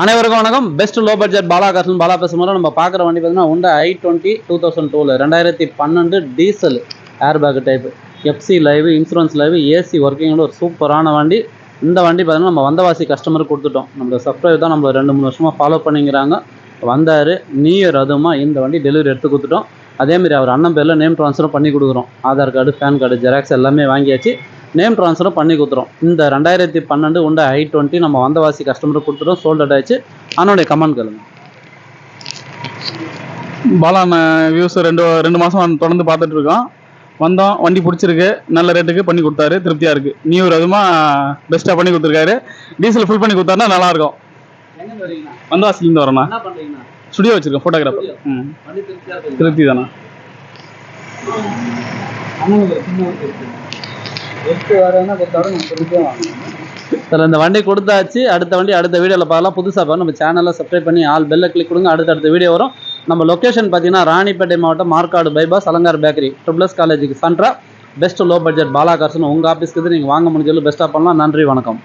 அனைவருக்கும் வணக்கம். Best low budget Bala Kasan Bala பேசும்போது நம்ம பார்க்குற வண்டி பார்த்தீங்கன்னா உண்டா ஐ டுவெண்ட்டி டூ தௌசண்ட் டூவில் ரெண்டாயிரத்தி பன்னெண்டு diesel air bag type FC live insurance live AC ஒர்க்கிங்கோட ஒரு சூப்பரான வண்டி. இந்த வண்டி பார்த்தீங்கன்னா நம்ம வந்தவாசி கஸ்டமருக்கு கொடுத்துட்டோம். நம்ம சப்ஸ்கிரைப் தான் நம்ம ரெண்டு மூணு வருஷமாக ஃபாலோ பண்ணிக்கிறாங்க. வந்தார். நியூ இயர் அதுமா இந்த வண்டி டெலிவரி எடுத்து கொடுத்துட்டோம். அதேமாதிரி அவர் அண்ணன் பேரில் நேம் ட்ரான்ஸ்ஃபரும் பண்ணி கொடுக்குறோம். Aadhaar card PAN card xerox எல்லாமே வாங்கியாச்சு. நேம் ட்ரான்ஸ்ஃபரும் பண்ணி கொடுத்துறோம் இந்த ரெண்டாயிரத்தி பன்னெண்டு உண்ட ஐ டுவெண்ட்டி நம்ம வந்தவாசி கஸ்டமருக்கு கொடுத்துட்டோம். சோல்ட் ஆயிடுச்சு. அவனுடைய கமெண்ட் கேளுங்க. பாலான வியூஸ் ரெண்டு ரெண்டு மாதம் தொடர்ந்து பார்த்துட்டு இருக்கோம். வந்தோம். வண்டி பிடிச்சிருக்கு. நல்ல ரேட்டுக்கு பண்ணி கொடுத்தாரு. திருப்தியாக இருக்குது நியூ அதுமாக பெஸ்ட்டாக பண்ணி கொடுத்துருக்காரு. டீசல் ஃபுல் பண்ணி கொடுத்தாருன்னா நல்லாயிருக்கும் வந்தவாசிலேருந்து வரோண்ணா. ஸ்டுடியோ வச்சிருக்கேன் ஃபோட்டோகிராஃபர் ம். இருக்கு திருப்தி தானே சார் இந்த வண்டி கொடுத்தாச்சு. அடுத்த வண்டி அடுத்த வீடியோவில் பார்க்கலாம். புதுசாக பார்க்க நம்ம சேனலில் சப்ஸ்கிரைப் பண்ணி ஆல் பெல்லை கிளிக் கொடுங்க. அடுத்தடுத்த வீடியோ வரும். நம்ம லொக்கேஷன் பார்த்தீங்கன்னா ராணிப்பேட்டை மாவட்டம் Markadu bypass Alankar bakery triple S காலேஜுக்கு சென்ட்ரா பெஸ்ட் லோ பட்ஜெட் பாலா கார்ஸ்னு உங்கள் ஆஃபீஸ்க்கு நீங்கள் வாங்க முடிஞ்சாலும் பெஸ்ட்டாக பண்ணலாம். நன்றி வணக்கம்.